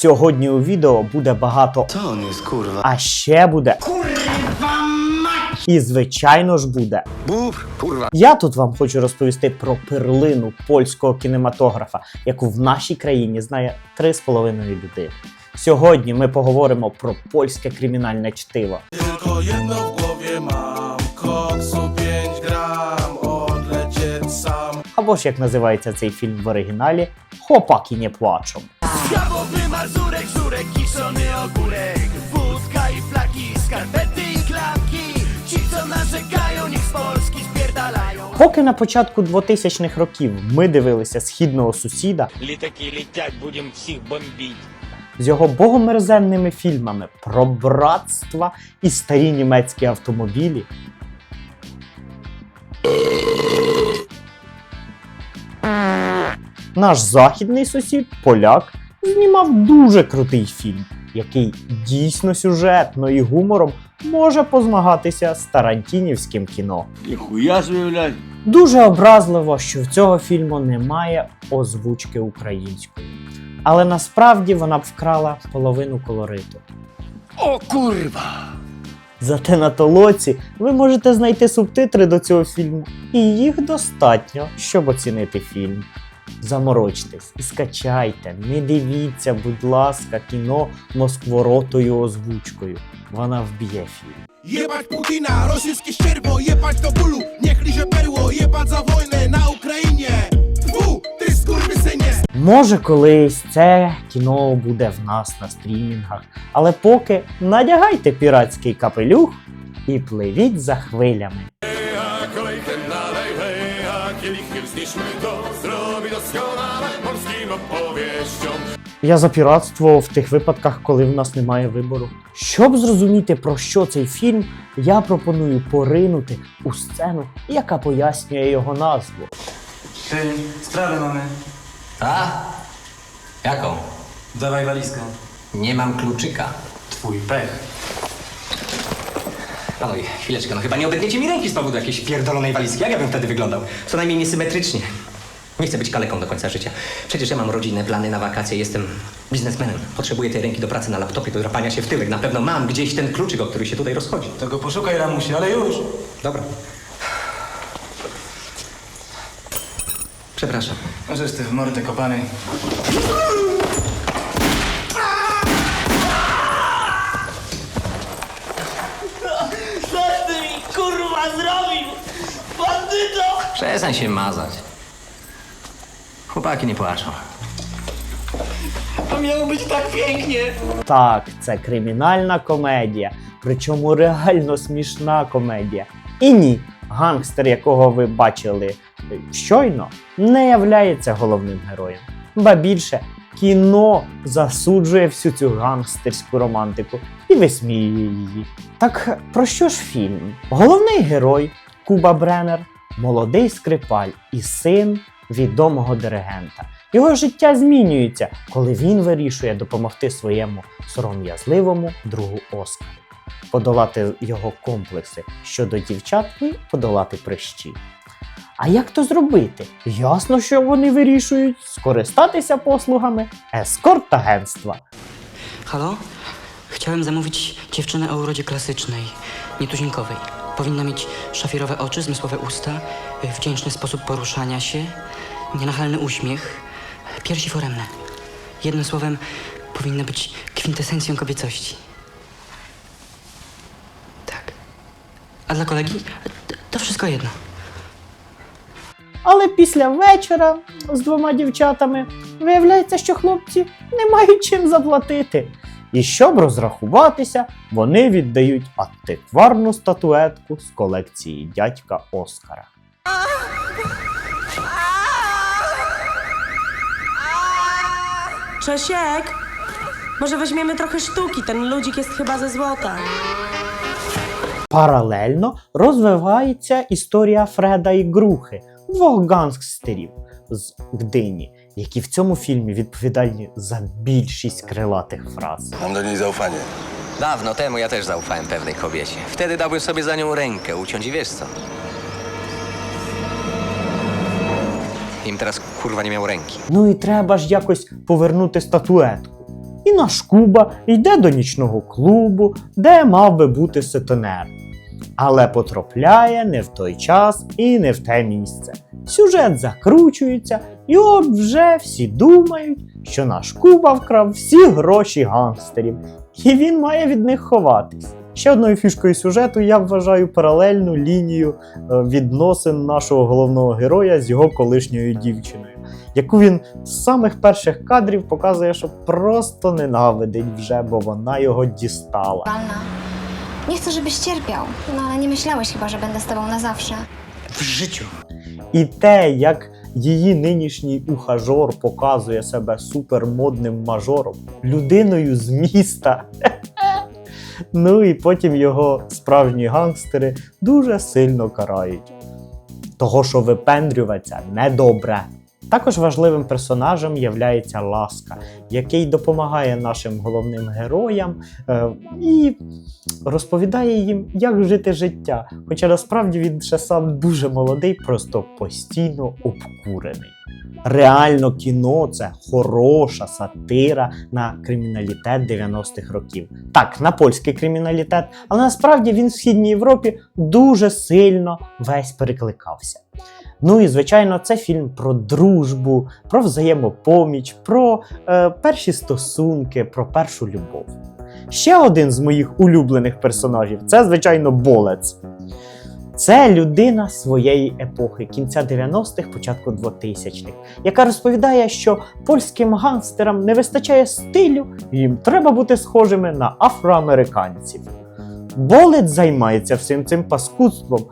Сьогодні у відео буде багато, jest, kurwa? а ще буде. І звичайно ж буде. Bób, kurwa. Я тут вам хочу розповісти про перлину польського кінематографа, яку в нашій країні знає 3,5 людини. Сьогодні ми поговоримо про польське кримінальне чтиво. Tylko jedno w głowie mam Koksu 5 gram Odlecieć sam Або ж як називається цей фільм в оригіналі Хопаки не плачом. Schabowy kiszony ogórek Wódka i flaki, skarpety i klapki Ci co narzekają, niech z Polski spierdalają Поки на початку 2000-х років ми дивилися східного сусіда Літаки летять, будемо всіх бомбити. з його богомерзенними фільмами про братство і старі німецькі автомобілі. Наш західний сусід, поляк, знімав дуже крутий фільм, який дійсно сюжетно і гумором може позмагатися з тарантінівським кіно. Ніхуя блядь. Дуже образливо, що в цього фільму немає озвучки української. Але насправді вона б вкрала половину колориту. О, kurwa. Зате на толоці ви можете знайти субтитри до цього фільму, і їх достатньо, щоб оцінити фільм. Заморочтесь і скачайте, не дивіться, будь ласка, кіно москворотою озвучкою. Вона вб'є фільм. Jebać Putina, rosyjskie ścierwo Jebać do bólu, niech liże perło Jebać za wojnę na Ukrainie Tfu, ty skurwysynie Може, колись це кіно буде в нас на стрімінгах, але поки надягайте піратський капелюх і пливіть за хвилями. Hej, a kielichy wznieśmy to Я за піратство в тих випадках, коли в нас немає вибору. Щоб зрозуміти про що цей фільм, я пропоную поринути у сцену, яка пояснює його назву. Ty, sprawę mamy. A? Jaką? Dawaj walizkę. Nie mam kluczyka. Twój pech. Panowie, chwileczkę, no chyba nie obetniecie mi ręki z powodu jakiejś pierdolonej walizki. Jak ja bym wtedy wyglądał? Co najmniej niesymetrycznie. Nie chcę być kaleką do końca życia. Przecież ja mam rodzinę, plany na wakacje, jestem biznesmenem. Potrzebuję tej ręki do pracy na laptopie, do drapania się w tyłek. Na pewno mam gdzieś ten kluczyk, o który się tutaj rozchodzi. Tego poszukaj, Ramusie, ale już. Dobra. Przepraszam. Możesz ty w mordę kopany. Coś ty mi kurwa zrobił Bandyto Przestań się mazać. Chłopaki nie płaczą. To miało być tak pięknie Так, це кримінальна комедія, причому реально смішна комедія. І ні, гангстер, якого ви бачили е, щойно, не являється головним героєм. Ба більше, кіно засуджує всю цю гангстерську романтику і висміює її. Так про що ж фільм? Головний герой Куба Бреннер, молодий скрипаль і син відомого диригента. Його життя змінюється, коли він вирішує допомогти своєму сором'язливому другу Оскару, подолати його комплекси щодо дівчат і подолати прищі. А як то зробити? Ясно, що вони вирішують скористатися послугами ескорт-агентства. Halo? Chciałem zamówić dziewczynę o urodzie klasycznej, nietuzinkowej. Powinna mieć szafirowe oczy, zmysłowe usta, y, wdzięczny sposób poruszania się, nienachalny uśmiech, piersi foremne. Jednym słowem, powinna być kwintesencją kobiecości. Tak. A dla kolegi? To- To wszystko jedno. Але після вечора з двома дівчатами виявляється, що хлопці не мають чим заплатити. І щоб розрахуватися, вони віддають антикварну статуетку з колекції дядька Оскара. Czesiek, może weźmiemy trochę sztuki, ten ludzik jest chyba ze złota. Паралельно розвивається історія Фреда і Грухи, двох гангстерів з Гдині, які в цьому фільмі відповідальні за більшість крилатих фраз. Mam do niej zaufanie. Dawno temu ja też zaufałem pewnej kobiecie. Wtedy dałbym sobie za nią rękę uciąć i wiesz co? Im teraz kurwa nie miał ręki. Ну і треба ж якось повернути статуетку. І наш Куба йде до нічного клубу, де мав би бути сетонер. Але потрапляє не в той час і не в те місце. Сюжет закручується, і от вже всі думають, що наш Куба вкрав всі гроші гангстерів, і він має від них ховатись. Ще одною фішкою сюжету я вважаю паралельну лінію е, відносин нашого головного героя з його колишньою дівчиною, яку він з самих перших кадрів показує, що просто ненавидить вже, бо вона його дістала. Nie chcę, żebyś cierpiał, no ale nie myślałeś chyba, że będę z tobą na zawsze. І те, як її нинішній ухажор показує себе супермодним мажором, людиною з міста. Ну і потім його справжні гангстери дуже сильно карають. Того, що випендрюватися недобре. Також важливим персонажем являється Ласка, який допомагає нашим головним героям е, і розповідає їм, як жити життя. Хоча насправді він ще сам дуже молодий, просто постійно обкурений. Реально кіно це хороша сатира на криміналітет 90-х років. Так, на польський криміналітет, але насправді він в Східній Європі дуже сильно весь перекликався. Ну і звичайно, це фільм про дружбу, про взаємопоміч, про е, перші стосунки, про першу любов. Ще один з моїх улюблених персонажів це, звичайно, Болец. Це людина своєї епохи, кінця 90-х, початку 2000-х, яка розповідає, що польським гангстерам не вистачає стилю, їм треба бути схожими на афроамериканців. Болец займається всім цим паскудством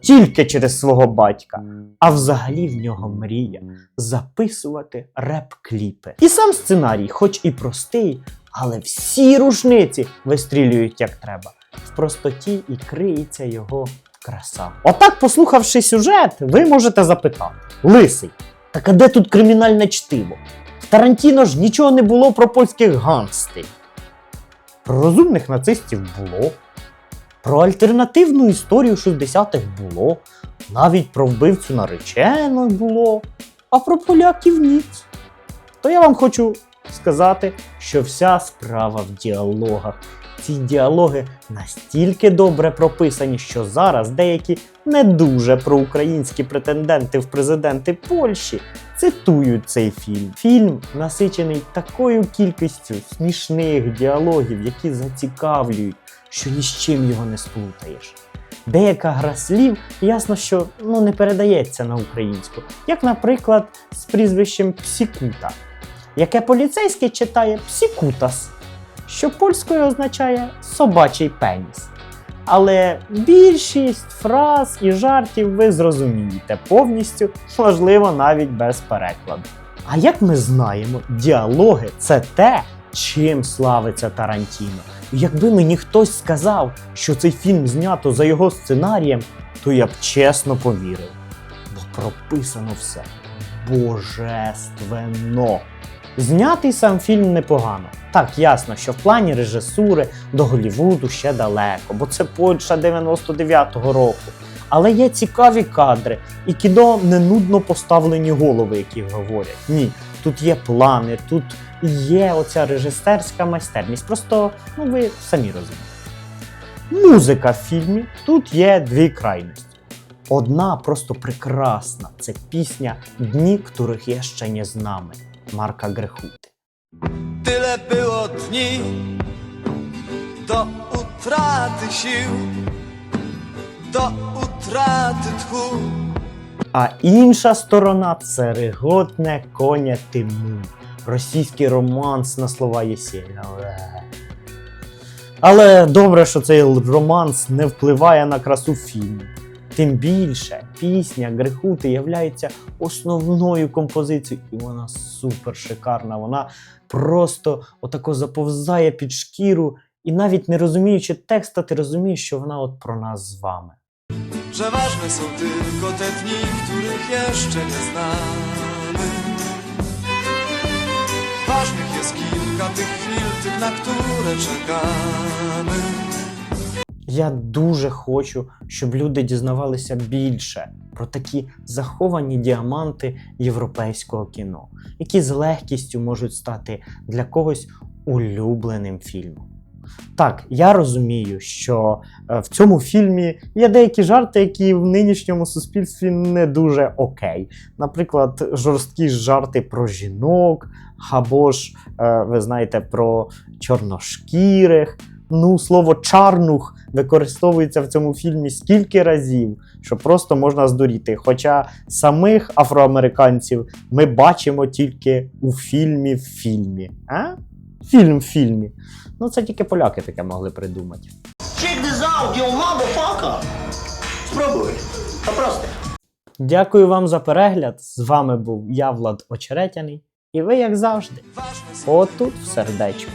тільки через свого батька, а взагалі в нього мрія записувати реп-кліпи. І сам сценарій, хоч і простий, але всі рушниці вистрілюють як треба. В простоті і криється його краса. Отак, послухавши сюжет, ви можете запитати: Лисий, так а де тут кримінальне чтиво? В Тарантіно ж нічого не було про польських гангстерів. Про розумних нацистів було. Про альтернативну історію 60-х було. Навіть про вбивцю нареченої було. А про поляків ніц. То я вам хочу сказати, що вся справа в діалогах. Ці діалоги настільки добре прописані, що зараз деякі не дуже проукраїнські претенденти в президенти Польщі цитують цей фільм. Фільм насичений такою кількістю смішних діалогів, які зацікавлюють, що ні з чим його не сплутаєш. Деяка гра слів, ясно, що ну, не передається на українську, як, наприклад, з прізвищем Псікута, яке поліцейський читає Псікутас, що польською означає собачий пеніс. Але більшість фраз і жартів ви зрозумієте повністю, можливо, навіть без перекладу. А як ми знаємо, діалоги це те, чим славиться Тарантіно. Якби мені хтось сказав, що цей фільм знято за його сценарієм, то я б чесно повірив. Бо прописано все божественно. Знятий сам фільм непогано. Так, ясно, що в плані режисури до Голлівуду ще далеко, бо це Польща 99-го року. Але є цікаві кадри, і кіно не нудно поставлені голови, які говорять. Ні, тут є плани, тут є оця режисерська майстерність. Просто ну ви самі розумієте. Музика в фільмі тут є дві крайності. Одна просто прекрасна це пісня Дні, których jeszcze nie znamy Марка Грехути. Tyle było dni do utraty sił, do utraty tchu. А інша сторона це реготне коня Тиму. Російський романс на слова Єсєля. Е. Але добре, що цей романс не впливає на красу фільму. Тим більше пісня Грехути являється основною композицією, і вона супер шикарна. Вона просто отако заповзає під шкіру, і навіть не розуміючи текста, ти розумієш, що вона от про нас з вами. Że ważne są tylko te dni, których jeszcze nie znamy. Ważnych jest kilka tych chwil, tych na które czekamy. Я дуже хочу, щоб люди дізнавалися більше про такі заховані діаманти європейського кіно, які з легкістю можуть стати для когось улюбленим фільмом. Так, я розумію, що е, в цьому фільмі є деякі жарти, які в нинішньому суспільстві не дуже окей. Наприклад, жорсткі жарти про жінок, або ж, е, ви знаєте, про чорношкірих. Ну, слово чарнух використовується в цьому фільмі стільки разів, що просто можна здуріти. Хоча самих афроамериканців ми бачимо тільки у фільмі в фільмі. А? Фільм в фільмі. Ну, це тільки поляки таке могли придумати. Спробуй. Попросте. Дякую вам за перегляд. З вами був я, Влад Очеретяний. І ви, як завжди, отут в сердечку.